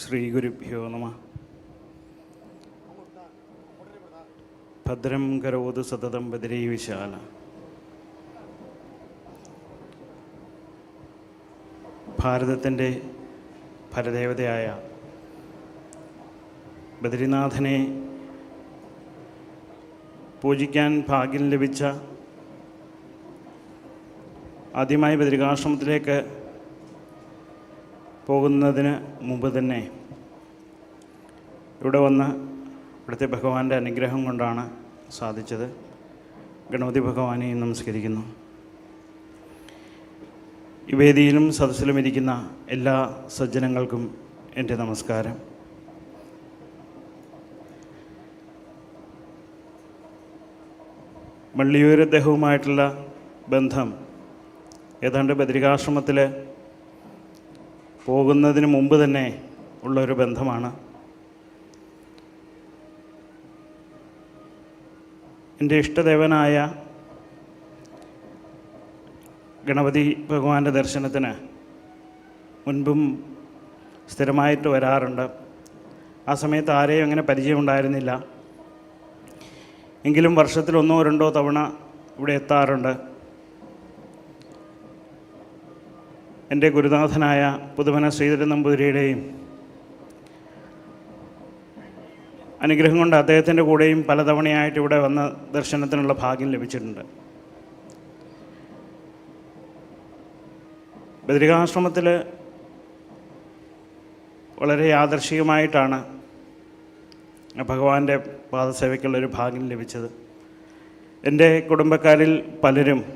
ശ്രീഗുരുഭ്യോ നമ. ഭദ്രം കരോത് സതതം ബദരീ വിശാല. ഭാരതത്തിന്റെ പരദേവതയായ ബദരിനാഥനെ പൂജിക്കാൻ ഭാഗ്യം ലഭിച്ച ആദ്യമായി ബദ്രികാശ്രമത്തിലേക്ക് പോകുന്നതിന് മുമ്പ് തന്നെ ഇവിടെ വന്ന് ഇവിടുത്തെ ഭഗവാന്റെ അനുഗ്രഹം കൊണ്ടാണ് സാധിച്ചത്. ഗണപതി ഭഗവാനെ നമസ്കരിക്കുന്നു. ഈ വേദിയിലും സദസ്സിലും ഇരിക്കുന്ന എല്ലാ സജ്ജനങ്ങൾക്കും എന്റെ നമസ്കാരം. വള്ളിയൂർ അദ്ദേഹവുമായിട്ടുള്ള ബന്ധം ഏതാണ്ട് ബദ്രികാശ്രമത്തിൽ പോകുന്നതിന് മുമ്പ് തന്നെ ഉള്ളൊരു ബന്ധമാണ്. എന്റെ ഇഷ്ടദേവനായ ഗണപതി ഭഗവാന്റെ ദർശനത്തിന് മുൻപും സ്ഥിരമായിട്ട് വരാറുണ്ട്. ആ സമയത്ത് ആരെയും അങ്ങനെ പരിചയമുണ്ടായിരുന്നില്ല. എങ്കിലും വർഷത്തിൽ ഒന്നോ രണ്ടോ തവണ ഇവിടെ എത്താറുണ്ട്. എന്റെ ഗുരുനാഥനായ പുതുമന ശ്രീധരൻ നമ്പൂതിരിയുടെയും അനുഗ്രഹം കൊണ്ട് അദ്ദേഹത്തിന്റെ കൂടെയും പലതവണയായിട്ട് ഇവിടെ വന്ന് ദർശനത്തിനുള്ള ഭാഗ്യം ലഭിച്ചിട്ടുണ്ട്. ബദ്രികാശ്രമത്തിൽ വളരെ യാദർശികമായിട്ടാണ് ഭഗവാന്റെ പാദസേവയ്ക്കുള്ളൊരു ഭാഗ്യം ലഭിച്ചത്. എന്റെ കുടുംബക്കാരിൽ പലരും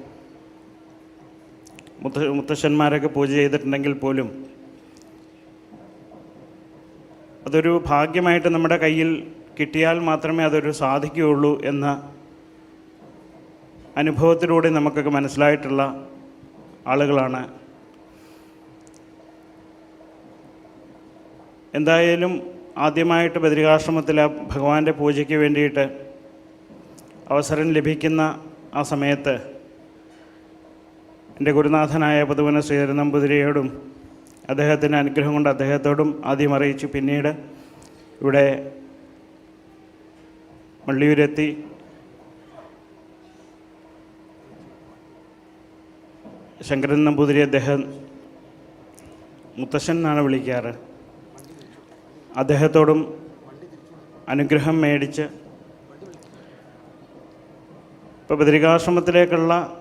മുത്ത മുത്തശ്ശന്മാരൊക്കെ പൂജ ചെയ്തിട്ടുണ്ടെങ്കിൽ പോലും അതൊരു ഭാഗ്യമായിട്ട് നമ്മുടെ കയ്യിൽ കിട്ടിയാൽ മാത്രമേ അതൊരു സാധിക്കുകയുള്ളൂ എന്ന അനുഭവത്തിലൂടെ നമുക്കൊക്കെ മനസ്സിലായിട്ടുള്ള ആളുകളാണ്. എന്തായാലും ആദ്യമായിട്ട് ബദ്രികാശ്രമത്തിൽ ആ ഭഗവാന്റെ പൂജയ്ക്ക് വേണ്ടിയിട്ട് അവസരം ലഭിക്കുന്ന ആ സമയത്ത് എന്റെ ഗുരുനാഥനായ പുതുവന ശ്രീധരൻ നമ്പൂതിരിയോടും അദ്ദേഹത്തിന്റെ അനുഗ്രഹം കൊണ്ട് അദ്ദേഹത്തോടും ആദ്യം അറിയിച്ചു. പിന്നീട് ഇവിടെ വള്ളിയൂരെത്തി ശങ്കരൻ നമ്പൂതിരി അദ്ദേഹം മുത്തശ്ശൻ എന്നാണ് വിളിക്കാറ്. അദ്ദേഹത്തോടും അനുഗ്രഹം മേടിച്ച് ഇപ്പോൾ ബദരികാശ്രമത്തിലേക്കുള്ള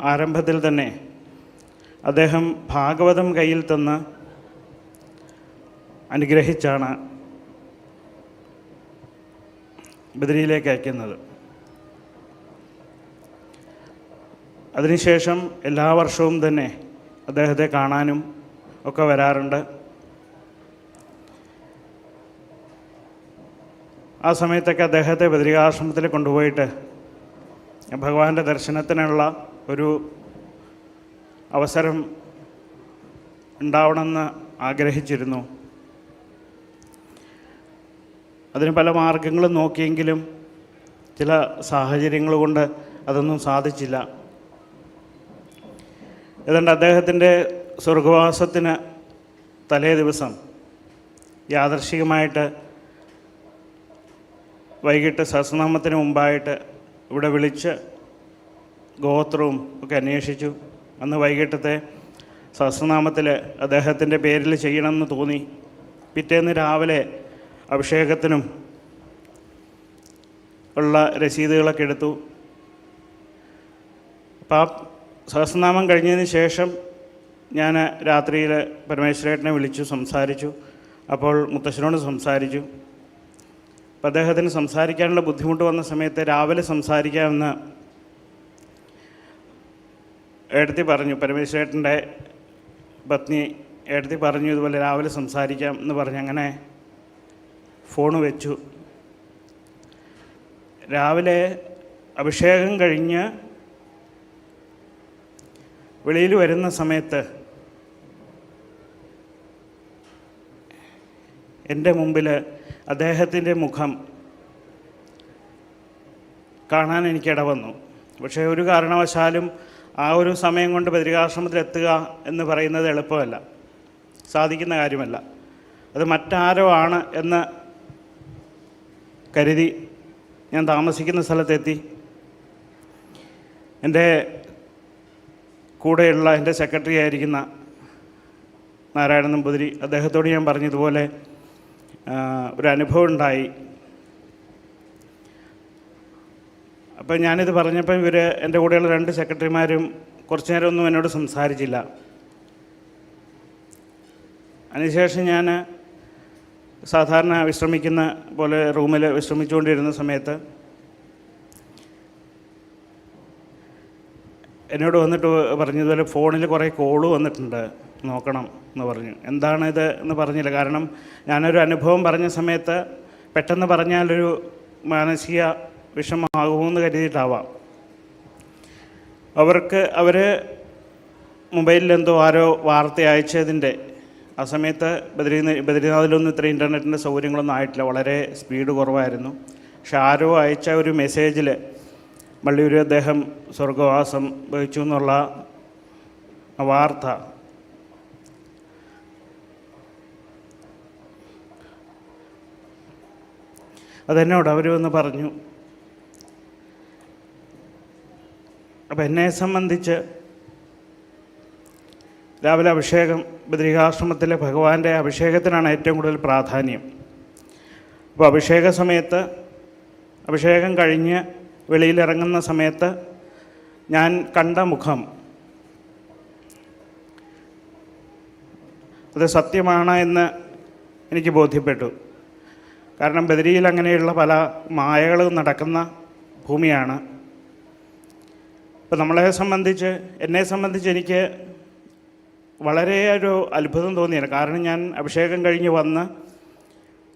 ആരംഭത്തിൽ തന്നെ അദ്ദേഹം ഭാഗവതം കയ്യിൽ തന്ന് അനുഗ്രഹിച്ചാണ് ബദരിയിലേക്ക് അയക്കുന്നത്. അതിനുശേഷം എല്ലാ വർഷവും തന്നെ അദ്ദേഹത്തെ കാണാനും ഒക്കെ വരാറുണ്ട്. ആ സമയത്തൊക്കെ അദ്ദേഹത്തെ ബദരികാശ്രമത്തിൽ കൊണ്ടുപോയിട്ട് ഭഗവാന്റെ ദർശനത്തിനുള്ള ഒരു അവസരം ഉണ്ടാവണമെന്ന് ആഗ്രഹിച്ചിരുന്നു. അതിന് പല മാർഗങ്ങളും നോക്കിയെങ്കിലും ചില സാഹചര്യങ്ങൾ കൊണ്ട് അതൊന്നും സാധിച്ചില്ല. ഏതാണ്ട് അദ്ദേഹത്തിന്റെ സ്വർഗവാസത്തിന് തലേ ദിവസം യാദർശികമായിട്ട് വൈകിട്ട് സഹസ്രനാമത്തിന് മുമ്പായിട്ട് ഇവിടെ വിളിച്ച് ഗോത്രവും ഒക്കെ അന്വേഷിച്ചു. അന്ന് വൈകിട്ടത്തെ സഹസ്രനാമത്തിൽ അദ്ദേഹത്തിന്റെ പേരിൽ ചെയ്യണമെന്ന് തോന്നി. പിറ്റേന്ന് രാവിലെ അഭിഷേകത്തിനും ഉള്ള രസീതുകളൊക്കെ എടുത്തു. അപ്പം ആ സഹസ്രനാമം കഴിഞ്ഞതിന് ശേഷം ഞാൻ രാത്രിയിൽ പരമേശ്വരേട്ടനെ വിളിച്ചു സംസാരിച്ചു. അപ്പോൾ മുത്തശ്ശനോട് സംസാരിച്ചു. അപ്പം അദ്ദേഹത്തിന് സംസാരിക്കാനുള്ള ബുദ്ധിമുട്ട് വന്ന സമയത്ത് രാവിലെ സംസാരിക്കാമെന്ന് ഏടത്തി പറഞ്ഞു. പരമേശ്വരേട്ടന്റെ പത്നി എഴുതി പറഞ്ഞു ഇതുപോലെ രാവിലെ സംസാരിക്കാം എന്ന് പറഞ്ഞ് അങ്ങനെ ഫോൺ വെച്ചു. രാവിലെ അഭിഷേകം കഴിഞ്ഞ് വെളിയിൽ വരുന്ന സമയത്ത് എന്റെ മുമ്പിൽ അദ്ദേഹത്തിന്റെ മുഖം കാണാൻ എനിക്കിട വന്നു പക്ഷേ ഒരു കാരണവശാലും ആ ഒരു സമയം കൊണ്ട് ബദ്രികാശ്രമത്തിൽ എത്തുക എന്ന് പറയുന്നത് എളുപ്പമല്ല. സാധിക്കുന്ന കാര്യമല്ല. അത് മറ്റാരോ ആണ് എന്ന് കരുതി ഞാൻ താമസിക്കുന്ന സ്ഥലത്തെത്തി. എന്റെ കൂടെയുള്ള എന്റെ സെക്രട്ടറി ആയിരിക്കുന്ന നാരായണൻ നമ്പൂതിരി അദ്ദേഹത്തോട് ഞാൻ പറഞ്ഞതുപോലെ ഒരു അനുഭവം ഉണ്ടായി. അപ്പം ഞാനിത് പറഞ്ഞപ്പോൾ ഇവർ എന്റെ കൂടെയുള്ള രണ്ട് സെക്രട്ടറിമാരും കുറച്ചു നേരമൊന്നും എന്നോട് സംസാരിച്ചില്ല. അതിനുശേഷം ഞാൻ സാധാരണ വിശ്രമിക്കുന്ന പോലെ റൂമിൽ വിശ്രമിച്ചുകൊണ്ടിരുന്ന സമയത്ത് എന്നോട് വന്നിട്ട് പറഞ്ഞതുപോലെ ഫോണിൽ കുറേ കോൾ വന്നിട്ടുണ്ട്. നോക്കണം എന്ന് പറഞ്ഞു. എന്താണിത് എന്ന് പറഞ്ഞില്ല. കാരണം ഞാനൊരു അനുഭവം പറഞ്ഞ സമയത്ത് പെട്ടെന്ന് പറഞ്ഞാലൊരു മാനസിക വിഷമമാകുമെന്ന് കരുതിയിട്ടാവാം. അവർക്ക് അവർ മൊബൈലിൽ എന്തോ ആരോ വാർത്ത അയച്ചതിന്റെ ആ സമയത്ത് ബദ്രി ബദ്രിനാഥിലൊന്നും ഇത്ര ഇന്റർനെറ്റിന്റെ സൗകര്യങ്ങളൊന്നും ആയിട്ടില്ല. വളരെ സ്പീഡ് കുറവായിരുന്നു. പക്ഷെ ആരോ അയച്ച ഒരു മെസ്സേജിൽ വള്ളിയൂർ അദ്ദേഹം സ്വർഗവാസം വഹിച്ചു എന്നുള്ള വാർത്ത. അതെന്നോട് അവർ വന്ന് പറഞ്ഞു. അപ്പം എന്നെ സംബന്ധിച്ച് രാവിലെ അഭിഷേകം ബദ്രികാശ്രമത്തിലെ ഭഗവാന്റെ അഭിഷേകത്തിനാണ് ഏറ്റവും കൂടുതൽ പ്രാധാന്യം. അപ്പോൾ അഭിഷേക സമയത്ത് അഭിഷേകം കഴിഞ്ഞ് വെളിയിലിറങ്ങുന്ന സമയത്ത് ഞാൻ കണ്ട മുഖം. അത് സത്യമാണ് എന്ന് എനിക്ക് ബോധ്യപ്പെട്ടു. കാരണം ബദരിയിൽ അങ്ങനെയുള്ള പല മായകളും നടക്കുന്ന ഭൂമിയാണ്. ഇപ്പം നമ്മളെ സംബന്ധിച്ച് എന്നെ സംബന്ധിച്ച് എനിക്ക് വളരെ ഒരു അത്ഭുതം തോന്നിയാണ്. കാരണം ഞാൻ അഭിഷേകം കഴിഞ്ഞ് വന്ന്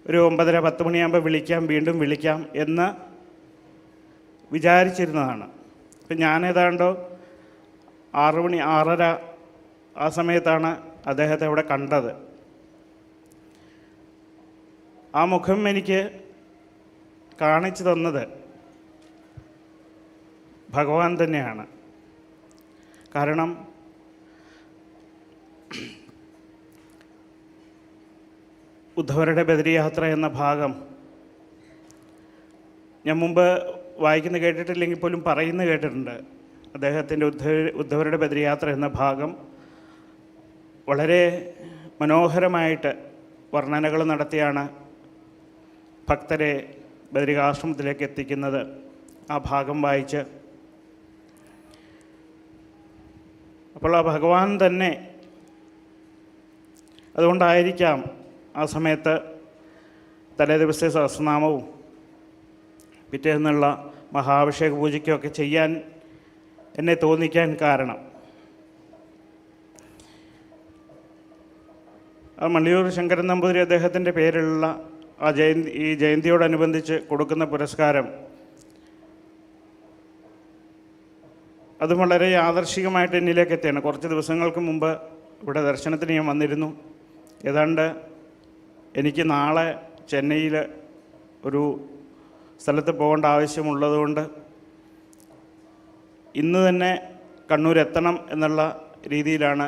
ഒരു ഒമ്പതര പത്ത് മണിയാകുമ്പോൾ വിളിക്കാം വീണ്ടും വിളിക്കാം എന്ന് വിചാരിച്ചിരുന്നതാണ്. ഇപ്പം ഞാൻ ഏതാണ്ടോ ആറ് മണി ആറര ആ സമയത്താണ് അദ്ദേഹത്തെ അവിടെ കണ്ടത്. ആ മുഖം എനിക്ക് കാണിച്ചു തന്നത്. ഭഗവാൻ തന്നെയാണ്. കാരണം ഉദ്ധവരുടെ ബദരിയാത്ര എന്ന ഭാഗം ഞാൻ മുമ്പ് വായിക്കുന്ന കേട്ടിട്ടില്ലെങ്കിൽ പോലും പറയുന്ന കേട്ടിട്ടുണ്ട്. അദ്ദേഹത്തിന്റെ ഉദ്ധവ ഉദ്ധവരുടെ ബദരിയാത്ര എന്ന ഭാഗം വളരെ മനോഹരമായിട്ട് വർണനകൾ നടത്തിയാണ് ഭക്തരെ ബദരികാശ്രമത്തിലേക്ക് എത്തിക്കുന്നത്. ആ ഭാഗം വായിച്ച് അപ്പോൾ ആ ഭഗവാൻ തന്നെ അതുകൊണ്ടായിരിക്കാം ആ സമയത്ത് തലേ ദിവസത്തെ സഹസ്രനാമവും പിറ്റേന്നുള്ള മഹാഭിഷേക പൂജയ്ക്കൊക്കെ ചെയ്യാൻ എന്നെ തോന്നിക്കാൻ കാരണം. ആ മള്ളിയൂർ ശങ്കരൻ നമ്പൂതിരി അദ്ദേഹത്തിന്റെ പേരിലുള്ള ആ ജയന്തി ഈ ജയന്തിയോടനുബന്ധിച്ച് കൊടുക്കുന്ന പുരസ്കാരം അതും വളരെ യാദർശികമായിട്ട് എന്നിലേക്ക് എത്തിയാണ്. കുറച്ച് ദിവസങ്ങൾക്ക് മുമ്പ് ഇവിടെ ദർശനത്തിന് ഞാൻ വന്നിരുന്നു. ഏതാണ്ട് എനിക്ക് നാളെ ചെന്നൈയിൽ ഒരു സ്ഥലത്ത് പോകേണ്ട ആവശ്യമുള്ളതുകൊണ്ട് ഇന്ന് തന്നെ കണ്ണൂർ എത്തണം എന്നുള്ള രീതിയിലാണ്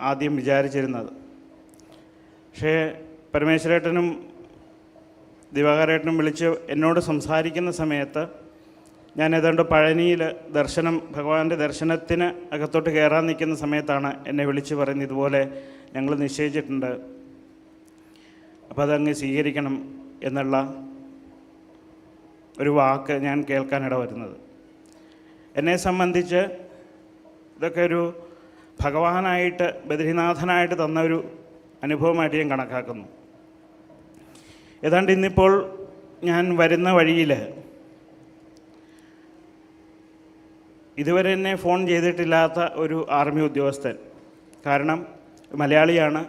ആദ്യം വിചാരിച്ചിരുന്നത്. പക്ഷേ പരമേശ്വരേട്ടനും ദിവാകരേട്ടനും വിളിച്ച് എന്നോട് സംസാരിക്കുന്ന സമയത്ത് ഞാൻ ഏതാണ്ട് പഴനിയിൽ ദർശനം ഭഗവാന്റെ ദർശനത്തിന് അകത്തോട്ട് കയറാൻ നിൽക്കുന്ന സമയത്താണ് എന്നെ വിളിച്ച് പറയുന്നത് ഇതുപോലെ ഞങ്ങൾ നിശ്ചയിച്ചിട്ടുണ്ട്. അപ്പോൾ അതങ്ങ് സ്വീകരിക്കണം എന്നുള്ള ഒരു വാക്ക് ഞാൻ കേൾക്കാനിട വരുന്നത്. എന്നെ സംബന്ധിച്ച് ഇതൊക്കെ ഒരു ഭഗവാനായിട്ട് ബദ്രിനാഥനായിട്ട് തന്ന ഒരു അനുഭവമായിട്ട് ഞാൻ കണക്കാക്കുന്നു. ഏതാണ്ട് ഇന്നിപ്പോൾ ഞാൻ വരുന്ന വഴിയിൽ ഇതുവരെ എന്നെ ഫോൺ ചെയ്തിട്ടില്ലാത്ത ഒരു ആർമി ഉദ്യോഗസ്ഥൻ. കാരണം മലയാളിയാണ്.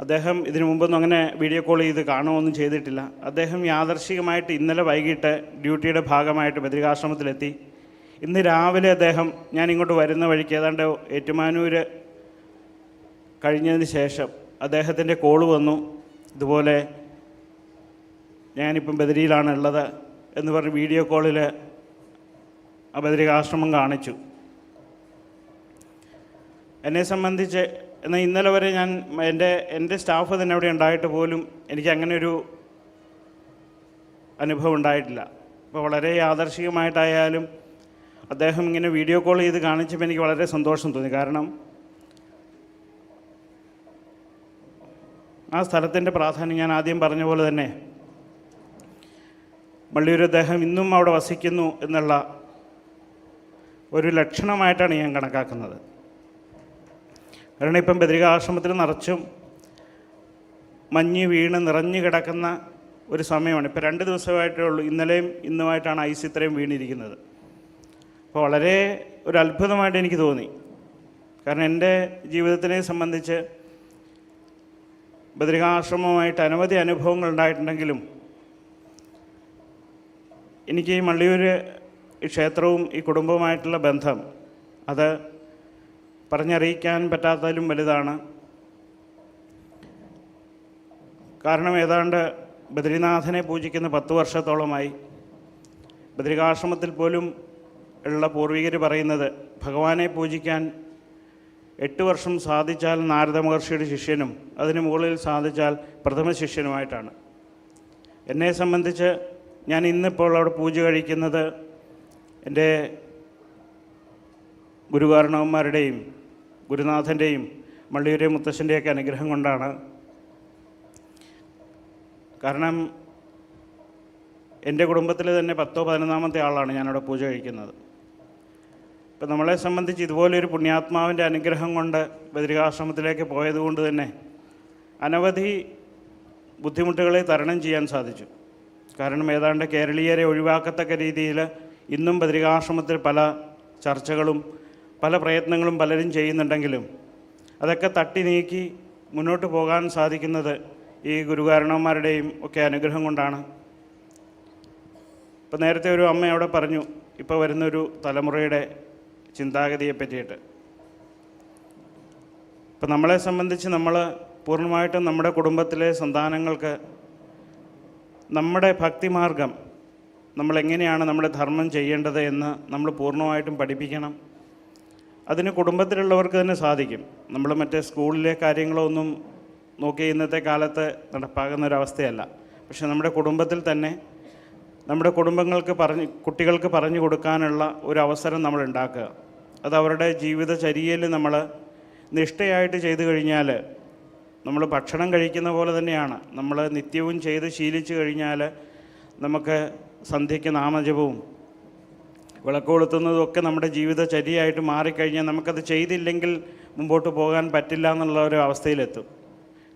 അദ്ദേഹം ഇതിനു മുമ്പൊന്നും അങ്ങനെ വീഡിയോ കോൾ ചെയ്ത് കാണുകയൊന്നും ചെയ്തിട്ടില്ല. അദ്ദേഹം യാദർശികമായിട്ട് ഇന്നലെ വൈകിട്ട് ഡ്യൂട്ടിയുടെ ഭാഗമായിട്ട് ബദ്രികാശ്രമത്തിലെത്തി. ഇന്ന് രാവിലെ അദ്ദേഹം ഞാൻ ഇങ്ങോട്ട് വരുന്ന വഴിക്ക് ഏതാണ്ട് ഏറ്റുമാനൂർ കഴിഞ്ഞതിന് ശേഷം അദ്ദേഹത്തിന്റെ കോൾ വന്നു. ഇതുപോലെ ഞാനിപ്പം ബദരിയിലാണ് ഉള്ളത് എന്ന് പറഞ്ഞ് വീഡിയോ കോളിൽ ആ ബദരികാശ്രമം കാണിച്ചു. എന്നെ സംബന്ധിച്ച് എന്നാൽ ഇന്നലെ വരെ ഞാൻ എന്റെ എന്റെ സ്റ്റാഫ് തന്നെ അവിടെ ഉണ്ടായിട്ട് പോലും എനിക്ക് അങ്ങനെ ഒരു അനുഭവം ഉണ്ടായിട്ടില്ല. അപ്പോൾ വളരെ യാദർശികമായിട്ടായാലും അദ്ദേഹം ഇങ്ങനെ വീഡിയോ കോൾ ചെയ്ത് കാണിച്ചപ്പോൾ എനിക്ക് വളരെ സന്തോഷം തോന്നി. കാരണം ആ സ്ഥലത്തിന്റെ പ്രാധാന്യം ഞാൻ ആദ്യം പറഞ്ഞ പോലെ തന്നെ മള്ളിയൂർ അദ്ദേഹം ഇന്നും അവിടെ വസിക്കുന്നു എന്നുള്ള ഒരു ലക്ഷണമായിട്ടാണ് ഞാൻ കണക്കാക്കുന്നത്. കാരണം ഇപ്പം ബദ്രികാശ്രമത്തിൽ നിറച്ചും മഞ്ഞ് വീണ് നിറഞ്ഞു കിടക്കുന്ന ഒരു സമയമാണ്. ഇപ്പോൾ രണ്ട് ദിവസമായിട്ടേ ഉള്ളൂ. ഇന്നലെയും ഇന്നുമായിട്ടാണ് ഐസ് ഇത്രയും വീണിരിക്കുന്നത്. അപ്പോൾ വളരെ ഒരു അത്ഭുതമായിട്ട് എനിക്ക് തോന്നി. കാരണം എന്റെ ജീവിതത്തിനെ സംബന്ധിച്ച് ബദ്രികാശ്രമവുമായിട്ട് അനവധി അനുഭവങ്ങൾ ഉണ്ടായിട്ടുണ്ടെങ്കിലും എനിക്ക് ഈ മള്ളിയൂർ ഈ ക്ഷേത്രവും ഈ കുടുംബവുമായിട്ടുള്ള ബന്ധം അത് പറഞ്ഞറിയിക്കാൻ പറ്റാത്തതിലും വലുതാണ്. കാരണം ഏതാണ്ട് ബദ്രിനാഥനെ പൂജിക്കുന്ന പത്ത് വർഷത്തോളമായി ബദ്രികാശ്രമത്തിൽ പോലും ഉള്ള പൂർവികർ പറയുന്നത് ഭഗവാനെ പൂജിക്കാൻ എട്ട് വർഷം സാധിച്ചാൽ നാരദ മഹർഷിയുടെ ശിഷ്യനും അതിന് മുകളിൽ സാധിച്ചാൽ പ്രഥമ ശിഷ്യനുമായിട്ടാണ്. എന്നെ സംബന്ധിച്ച് ഞാൻ ഇന്നിപ്പോൾ അവിടെ പൂജ കഴിക്കുന്നത് എന്റെ ഗുരുകാരണവന്മാരുടെയും ഗുരുനാഥന്റെയും മള്ളിയൂരെ മുത്തശ്ശന്റെയൊക്കെ അനുഗ്രഹം കൊണ്ടാണ്. കാരണം എന്റെ കുടുംബത്തിൽ തന്നെ പത്തോ പതിനൊന്നാമത്തെ ആളാണ് ഞാനവിടെ പൂജ കഴിക്കുന്നത്. ഇപ്പം നമ്മളെ സംബന്ധിച്ച് ഇതുപോലൊരു പുണ്യാത്മാവിന്റെ അനുഗ്രഹം കൊണ്ട് ബദരികാശ്രമത്തിലേക്ക് പോയതുകൊണ്ട് തന്നെ അനവധി ബുദ്ധിമുട്ടുകളെ തരണം ചെയ്യാൻ സാധിച്ചു. കാരണം ഏതാണ്ട് കേരളീയരെ ഒഴിവാക്കത്തക്ക രീതിയിൽ ഇന്നും പത്രികാശ്രമത്തിൽ പല ചർച്ചകളും പല പ്രയത്നങ്ങളും പലരും ചെയ്യുന്നുണ്ടെങ്കിലും അതൊക്കെ തട്ടി നീക്കി മുന്നോട്ട് പോകാൻ സാധിക്കുന്നത് ഈ ഗുരുകാരണവന്മാരുടെയും ഒക്കെ അനുഗ്രഹം കൊണ്ടാണ്. ഇപ്പം നേരത്തെ ഒരു അമ്മ അവിടെ പറഞ്ഞു ഇപ്പോൾ വരുന്നൊരു തലമുറയുടെ ചിന്താഗതിയെ പറ്റിയിട്ട് ഇപ്പം നമ്മളെ സംബന്ധിച്ച് നമ്മൾ പൂർണമായിട്ടും നമ്മുടെ കുടുംബത്തിലെ സന്താനങ്ങൾക്ക് നമ്മുടെ ഭക്തിമാർഗം നമ്മൾ എങ്ങനെയാണ് നമ്മുടെ ധർമ്മം ചെയ്യേണ്ടത് എന്ന് നമ്മൾ പൂർണമായിട്ടും പഠിപ്പിക്കണം. അതിന് കുടുംബത്തിലുള്ളവർക്ക് തന്നെ സാധിക്കും. നമ്മൾ മറ്റേ സ്കൂളിലെ കാര്യങ്ങളൊന്നും നോക്കി ഇന്നത്തെ കാലത്ത് നടപ്പാകുന്ന ഒരവസ്ഥയല്ല പക്ഷെ നമ്മുടെ കുടുംബത്തിൽ തന്നെ നമ്മുടെ കുടുംബങ്ങൾക്ക് പറഞ്ഞ് കുട്ടികൾക്ക് പറഞ്ഞു കൊടുക്കാനുള്ള ഒരു അവസരം നമ്മൾ ഉണ്ടാക്കുക. അത് അവരുടെ ജീവിതചര്യയിൽ നമ്മൾ നിഷ്ഠയായിട്ട് ചെയ്തു കഴിഞ്ഞാൽ നമ്മൾ ഭക്ഷണം കഴിക്കുന്ന പോലെ തന്നെയാണ്. നമ്മൾ നിത്യവും ചെയ്ത് ശീലിച്ചു കഴിഞ്ഞാൽ നമുക്ക് സന്ധ്യയ്ക്ക് നാമജപവും വിളക്ക് കൊളുത്തുന്നതും ഒക്കെ നമ്മുടെ ജീവിതചര്യയായിട്ട് മാറിക്കഴിഞ്ഞാൽ നമുക്കത് ചെയ്തില്ലെങ്കിൽ മുമ്പോട്ട് പോകാൻ പറ്റില്ല എന്നുള്ള ഒരു അവസ്ഥയിലെത്തും.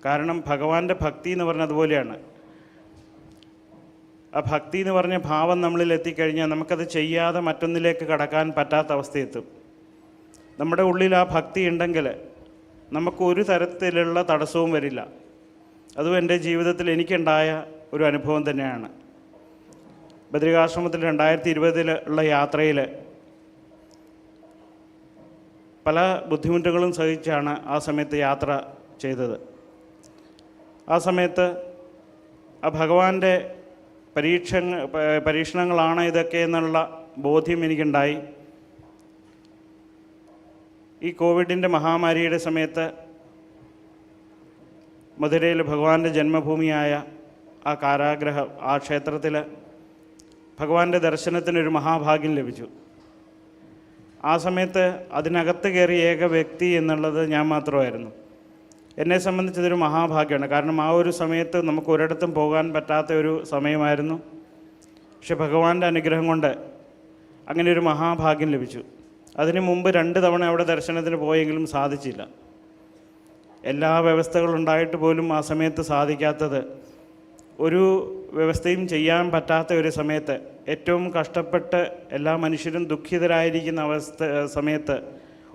കാരണം ഭഗവാന്റെ ഭക്തി എന്ന് പറഞ്ഞത് അതുപോലെയാണ് ആ ഭക്തി എന്ന് പറഞ്ഞ ഭാവം നമ്മളിൽ എത്തിക്കഴിഞ്ഞാൽ നമുക്കത് ചെയ്യാതെ മറ്റൊന്നിലേക്ക് കടക്കാൻ പറ്റാത്ത അവസ്ഥയെത്തും. നമ്മുടെ ഉള്ളിൽ ആ ഭക്തി ഉണ്ടെങ്കിൽ നമുക്ക് ഒരു തരത്തിലുള്ള തടസ്സവും വരില്ല. അതും എന്റെ ജീവിതത്തിൽ എനിക്കുണ്ടായ ഒരു അനുഭവം തന്നെയാണ്. ബദ്രികാശ്രമത്തിൽ രണ്ടായിരത്തി ഇരുപതിൽ ഉള്ള യാത്രയിൽ പല ബുദ്ധിമുട്ടുകളും സഹിച്ചാണ് ആ സമയത്ത് യാത്ര ചെയ്തത്. ആ സമയത്ത് ആ ഭഗവാന്റെ പരീക്ഷ പരീക്ഷണങ്ങളാണ് ഇതൊക്കെ എന്നുള്ള ബോധ്യം എനിക്കുണ്ടായി. ഈ കോവിഡിന്റെ മഹാമാരിയുടെ സമയത്ത് മധുരയിൽ ഭഗവാന്റെ ജന്മഭൂമിയായ ആ കാരാഗ്രഹം ആ ക്ഷേത്രത്തിൽ ഭഗവാന്റെ ദർശനത്തിനൊരു മഹാഭാഗ്യം ലഭിച്ചു. ആ സമയത്ത് അതിനകത്ത് കയറിയ ഏക വ്യക്തി എന്നുള്ളത് ഞാൻ മാത്രമായിരുന്നു. എന്നെ സംബന്ധിച്ചതൊരു മഹാഭാഗ്യമാണ്. കാരണം ആ ഒരു സമയത്ത് നമുക്ക് ഒരിടത്തും പോകാൻ പറ്റാത്ത ഒരു സമയമായിരുന്നു. പക്ഷെ ഭഗവാന്റെ അനുഗ്രഹം കൊണ്ട് അങ്ങനെ ഒരു മഹാഭാഗ്യം ലഭിച്ചു. അതിനു മുമ്പ് രണ്ട് തവണ അവിടെ ദർശനത്തിന് പോയെങ്കിലും സാധിച്ചില്ല. എല്ലാ വ്യവസ്ഥകളുണ്ടായിട്ട് പോലും ആ സമയത്ത് സാധിക്കാത്തത് ഒരു വ്യവസ്ഥയും ചെയ്യാൻ പറ്റാത്ത ഒരു സമയത്ത് ഏറ്റവും കഷ്ടപ്പെട്ട് എല്ലാ മനുഷ്യരും ദുഃഖിതരായിരിക്കുന്ന അവസ്ഥ സമയത്ത്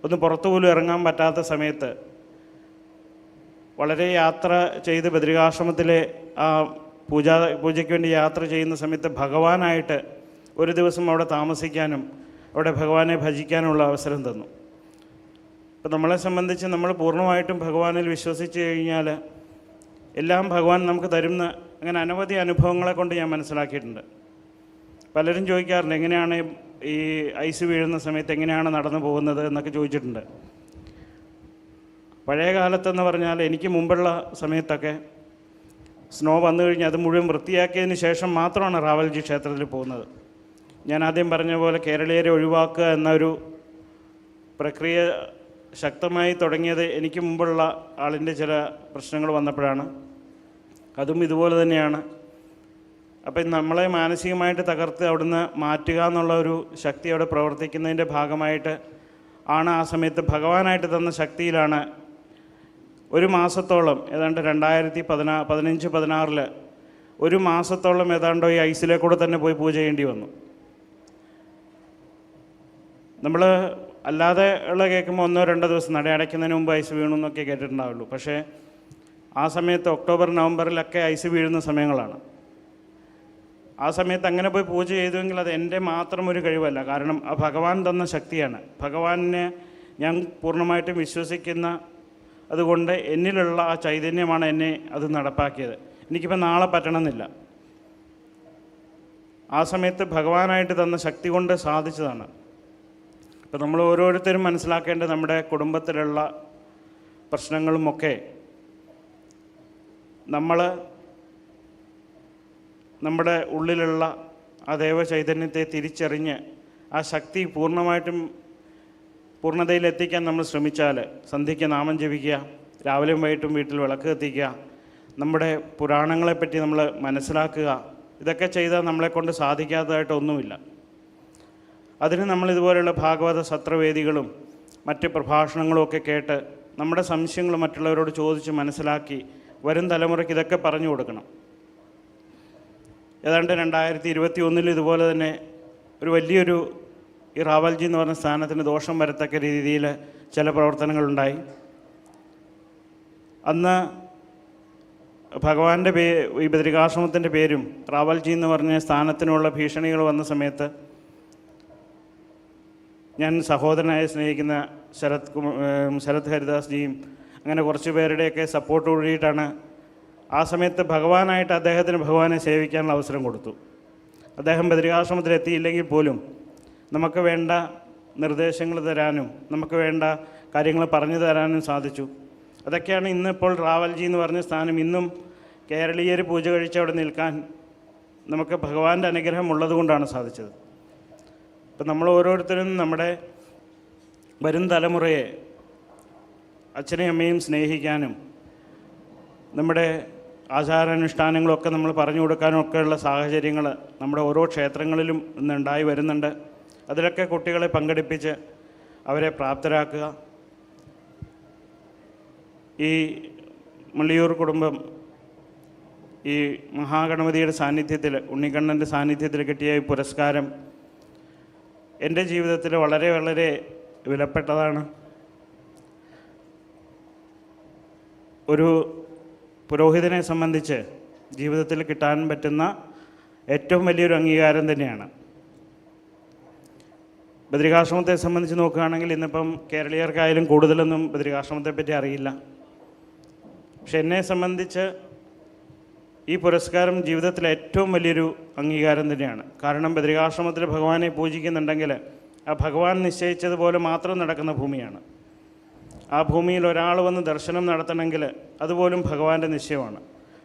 ഒന്ന് പുറത്തു പോലും ഇറങ്ങാൻ പറ്റാത്ത സമയത്ത് വളരെ യാത്ര ചെയ്ത് ബദ്രികാശ്രമത്തിലെ ആ പൂജ പൂജയ്ക്ക് വേണ്ടി യാത്ര ചെയ്യുന്ന സമയത്ത് ഭഗവാനായിട്ട് ഒരു ദിവസം അവിടെ താമസിക്കാനും അവിടെ ഭഗവാനെ ഭജിക്കാനുള്ള അവസരം തന്നു. ഇപ്പം നമ്മളെ സംബന്ധിച്ച് നമ്മൾ പൂർണമായിട്ടും ഭഗവാനിൽ വിശ്വസിച്ച് കഴിഞ്ഞാൽ എല്ലാം ഭഗവാൻ നമുക്ക് തരുന്ന അങ്ങനെ അനവധി അനുഭവങ്ങളെ കൊണ്ട് ഞാൻ മനസ്സിലാക്കിയിട്ടുണ്ട്. പലരും ചോദിക്കാറുണ്ട് എങ്ങനെയാണ് ഈ ഐസ് വീഴുന്ന സമയത്ത് എങ്ങനെയാണ് നടന്നു പോകുന്നത്? എന്നൊക്കെ ചോദിച്ചിട്ടുണ്ട്. പഴയ കാലത്തെന്ന് പറഞ്ഞാൽ എനിക്ക് മുമ്പുള്ള സമയത്തൊക്കെ സ്നോ വന്നു കഴിഞ്ഞാൽ അത് മുഴുവൻ വൃത്തിയാക്കിയതിന് ശേഷം മാത്രമാണ് റാവൽജി ക്ഷേത്രത്തിൽ പോകുന്നത്. ഞാൻ ആദ്യം പറഞ്ഞ പോലെ കേരളീയരെ ഒഴിവാക്കുക എന്നൊരു പ്രക്രിയ ശക്തമായി തുടങ്ങിയത് എനിക്ക് മുമ്പുള്ള ആളിന്റെ ചില പ്രശ്നങ്ങൾ വന്നപ്പോഴാണ്. അതും ഇതുപോലെ തന്നെയാണ്. അപ്പം നമ്മളെ മാനസികമായിട്ട് തകർത്ത് അവിടുന്ന് മാറ്റുക എന്നുള്ള ഒരു ശക്തി അവിടെ പ്രവർത്തിക്കുന്നതിന്റെ ഭാഗമായിട്ട് ആണ് ആ സമയത്ത് ഭഗവാനായിട്ട് തന്ന ശക്തിയിലാണ് ഒരു മാസത്തോളം ഏതാണ്ട് രണ്ടായിരത്തി പതിനാ പതിനഞ്ച് പതിനാറിൽ ഒരു മാസത്തോളം ഏതാണ്ടോ ഈ ഐസിലെ കൂടെ തന്നെ പോയി പൂജ ചെയ്യേണ്ടി വന്നു. നമ്മൾ അല്ലാതെ ഉള്ള കേൾക്കുമ്പോൾ ഒന്നോ രണ്ടോ ദിവസം നട അടയ്ക്കുന്നതിന് മുമ്പ് ഐസ് വീണു എന്നൊക്കെ കേട്ടിട്ടുണ്ടാവുള്ളൂ. പക്ഷേ ആ സമയത്ത് ഒക്ടോബർ നവംബറിലൊക്കെ ഐസ് വീഴുന്ന സമയങ്ങളാണ്. ആ സമയത്ത് അങ്ങനെ പോയി പൂജ ചെയ്തുവെങ്കിൽ അത് എന്റെ മാത്രം ഒരു കഴിവല്ല. കാരണം ആ ഭഗവാൻ തന്ന ശക്തിയാണ്. ഭഗവാനെ ഞാൻ പൂർണമായിട്ടും വിശ്വസിക്കുന്ന അതുകൊണ്ട് എന്നിലുള്ള ആ ചൈതന്യമാണ് എന്നെ അത് നടപ്പാക്കിയത്. എനിക്കിപ്പോൾ നാളെ പറ്റണമെന്നില്ല. ആ സമയത്ത് ഭഗവാനായിട്ട് തന്ന ശക്തി കൊണ്ട് സാധിച്ചതാണ്. ഇപ്പം നമ്മൾ ഓരോരുത്തരും മനസ്സിലാക്കേണ്ടത് നമ്മുടെ കുടുംബത്തിലുള്ള പ്രശ്നങ്ങളുമൊക്കെ നമ്മൾ നമ്മുടെ ഉള്ളിലുള്ള ആ ദൈവചൈതന്യത്തെ തിരിച്ചറിഞ്ഞ് ആ ശക്തി പൂർണമായിട്ടും പൂർണതയിലെത്തിക്കാൻ നമ്മൾ ശ്രമിച്ചാൽ സന്ധ്യയ്ക്ക് നാമം ജപിക്കുക രാവിലെയും വൈകിട്ടും വീട്ടിൽ വിളക്ക് കത്തിക്കുക നമ്മുടെ പുരാണങ്ങളെപ്പറ്റി നമ്മൾ മനസ്സിലാക്കുക ഇതൊക്കെ ചെയ്താൽ നമ്മളെക്കൊണ്ട് സാധിക്കാത്തതായിട്ട് ഒന്നുമില്ല. അതിന് നമ്മൾ ഇതുപോലെയുള്ള ഭാഗവത സത്രവേദികളും മറ്റ് പ്രഭാഷണങ്ങളും ഒക്കെ കേട്ട് നമ്മുടെ സംശയങ്ങൾ മറ്റുള്ളവരോട് ചോദിച്ച് മനസ്സിലാക്കി വരും തലമുറയ്ക്ക് ഇതൊക്കെ പറഞ്ഞു കൊടുക്കണം. ഏതാണ്ട് രണ്ടായിരത്തി ഇരുപത്തി ഒന്നിൽ ഇതുപോലെ തന്നെ ഒരു വലിയൊരു ഈ റാവൽജി എന്ന് പറഞ്ഞ സ്ഥാനത്തിന് ദോഷം വരത്തക്ക രീതിയിൽ ചില പ്രവർത്തനങ്ങളുണ്ടായി. അന്ന് ഭഗവാന്റെ പേ ഈ ബദ്രികാശ്രമത്തിന്റെ പേരും റാവൽജി എന്ന് പറഞ്ഞ സ്ഥാനത്തിനുള്ള ഭീഷണികൾ വന്ന സമയത്ത് ഞാൻ സഹോദരനായി സ്നേഹിക്കുന്ന ശരത് ശരത് ഹരിദാസ്ജിയും അങ്ങനെ കുറച്ച് പേരുടെയൊക്കെ സപ്പോർട്ട് കൂടിയിട്ടാണ് ആ സമയത്ത് ഭഗവാനായിട്ട് അദ്ദേഹത്തിന് ഭഗവാനെ സേവിക്കാനുള്ള അവസരം കൊടുത്തു. അദ്ദേഹം ബദരികാശ്രമത്തിലെത്തിയില്ലെങ്കിൽ പോലും നമുക്ക് വേണ്ട നിർദ്ദേശങ്ങൾ തരാനും നമുക്ക് വേണ്ട കാര്യങ്ങൾ പറഞ്ഞു തരാനും സാധിച്ചു. അതൊക്കെയാണ് ഇന്നിപ്പോൾ റാവൽജി എന്ന് പറഞ്ഞ സ്ഥാനം. ഇന്നും കേരളീയർ പൂജ കഴിച്ച് അവിടെ നിൽക്കാൻ നമുക്ക് ഭഗവാന്റെ അനുഗ്രഹം ഉള്ളതുകൊണ്ടാണ് സാധിച്ചത്. ഇപ്പം നമ്മൾ ഓരോരുത്തരും നമ്മുടെ വരും തലമുറയെ അച്ഛനെയും അമ്മയും സ്നേഹിക്കാനും നമ്മുടെ ആചാരാനുഷ്ഠാനങ്ങളൊക്കെ നമ്മൾ പറഞ്ഞു കൊടുക്കാനും ഒക്കെയുള്ള സാഹചര്യങ്ങൾ നമ്മുടെ ഓരോ ക്ഷേത്രങ്ങളിലും ഇന്ന് ഉണ്ടായി വരുന്നുണ്ട്. അതിലൊക്കെ കുട്ടികളെ പങ്കെടുപ്പിച്ച് അവരെ പ്രാപ്തരാക്കുക. ഈ മള്ളിയൂർ കുടുംബം ഈ മഹാഗണപതിയുടെ സാന്നിധ്യത്തിൽ ഉണ്ണിക്കണ്ണന്റെ സാന്നിധ്യത്തിൽ കിട്ടിയ ഈ പുരസ്കാരം എന്റെ ജീവിതത്തിൽ വളരെ വളരെ വിലപ്പെട്ടതാണ്. ഒരു പുരോഹിതനെ സംബന്ധിച്ച് ജീവിതത്തിൽ കിട്ടാൻ പറ്റുന്ന ഏറ്റവും വലിയൊരു അംഗീകാരം തന്നെയാണ്. ബദ്രികാശ്രമത്തെ സംബന്ധിച്ച് നോക്കുകയാണെങ്കിൽ ഇന്നിപ്പം കേരളീയർക്കായാലും കൂടുതലൊന്നും ബദ്രികാശ്രമത്തെ പറ്റി അറിയില്ല. പക്ഷെ എന്നെ സംബന്ധിച്ച് ഈ പുരസ്കാരം ജീവിതത്തിലെ ഏറ്റവും വലിയൊരു അംഗീകാരം തന്നെയാണ്. കാരണം ബദ്രികാശ്രമത്തിൽ ഭഗവാനെ പൂജിക്കുന്നുണ്ടെങ്കിൽ ആ ഭഗവാൻ നിശ്ചയിച്ചതുപോലെ മാത്രം നടക്കുന്ന ഭൂമിയാണ്. ആ ഭൂമിയിൽ ഒരാൾ വന്ന് ദർശനം നടത്തണമെങ്കിൽ അതുപോലും ഭഗവാന്റെ നിശ്ചയമാണ്.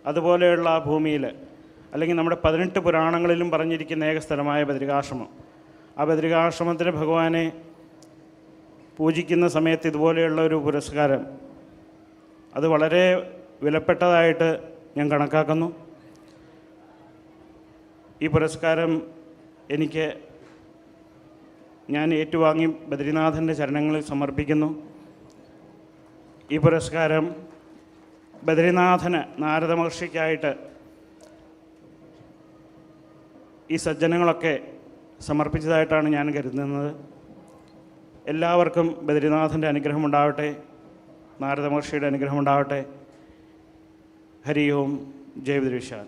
അതുപോലെയുള്ള ആ ഭൂമിയിൽ അല്ലെങ്കിൽ നമ്മുടെ പതിനെട്ട് പുരാണങ്ങളിലും പറഞ്ഞിരിക്കുന്ന ഏക സ്ഥലമായ ബദ്രികാശ്രമം. ആ ബദ്രികാശ്രമത്തിൽ ഭഗവാനെ പൂജിക്കുന്ന സമയത്ത് ഇതുപോലെയുള്ള ഒരു പുരസ്കാരം അത് വളരെ വിലപ്പെട്ടതായിട്ട് ഞാൻ കണക്കാക്കുന്നു. ഈ പുരസ്കാരം എനിക്ക് ഞാൻ ഏറ്റുവാങ്ങി ബദ്രിനാഥന്റെ ചരണങ്ങളിൽ സമർപ്പിക്കുന്നു. ഈ പുരസ്കാരം ബദ്രിനാഥന് നാരദ മഹർഷിക്കായിട്ട് ഈ സജ്ജനങ്ങളൊക്കെ സമർപ്പിച്ചതായിട്ടാണ് ഞാൻ കരുതുന്നത്. എല്ലാവർക്കും ബദ്രിനാഥന്റെ അനുഗ്രഹം ഉണ്ടാവട്ടെ നാരദ മഹർഷിയുടെ അനുഗ്രഹം ഉണ്ടാവട്ടെ. ഹരി ഓം ജയ ബദ്രീഷാൻ